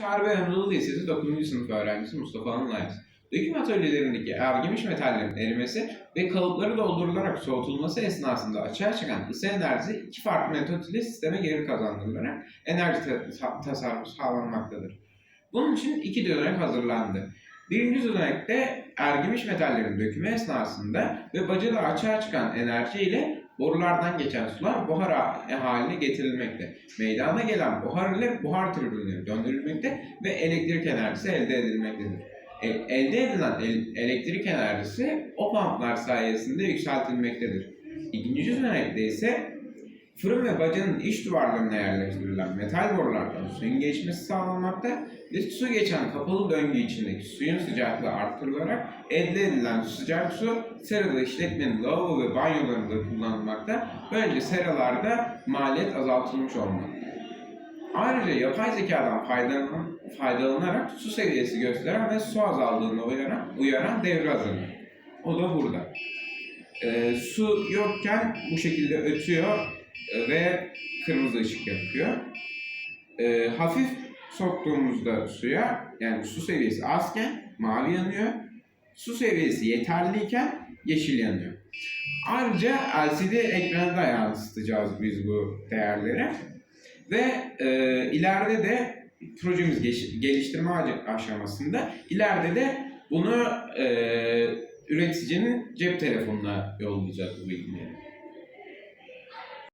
Harbi Anadolu Lisesi 9. sınıf öğrencisi Mustafa Anıl Ayaz. Döküm atölyelerindeki ergemiş metallerin erimesi ve kalıpları doldurularak soğutulması esnasında açığa çıkan ısı enerjisi iki farklı metot ile sisteme geri kazandırılarak enerji ta- ta- tasarrufu sağlanmaktadır. Bunun için iki dönek hazırlandı. Birinci dönekte ergimiş metallerin dökümü esnasında ve bacada açığa çıkan enerji ile borulardan geçen sular buhar ha- haline getirilmekte. Meydana gelen buhar ile buhar türbinleri döndürülmekte ve elektrik enerjisi elde edilmektedir. E- elde edilen el- elektrik enerjisi o pamplar sayesinde yükseltilmektedir. İkinci dönekte ise fırın ve bacanın iç duvarlarına yerleştirilen metal borulardan suyun geçmesi sağlanmakta ve su geçen kapalı döngü içindeki suyun sıcaklığı artırılarak elde edilen sıcak su serada işletmenin lavabo ve banyolarında kullanılmakta. Böylece seralarda maliyet azaltılmış olmaktadır. Ayrıca yapay zekadan faydalan, faydalanarak su seviyesi gösteren ve su azaldığını uyaran, uyaran devre hazırlanır. O da burada. Ee, su yokken bu şekilde ötüyor ve kırmızı ışık yakıyor. Ee, hafif soktuğumuzda suya yani su seviyesi azken mavi yanıyor. Su seviyesi yeterliyken yeşil yanıyor. Ayrıca LCD ekranda yansıtacağız biz bu değerleri. Ve e, ileride de projemiz geliştirme aşamasında ileride de bunu e, üreticinin cep telefonuna yollayacağız bu bilgileri.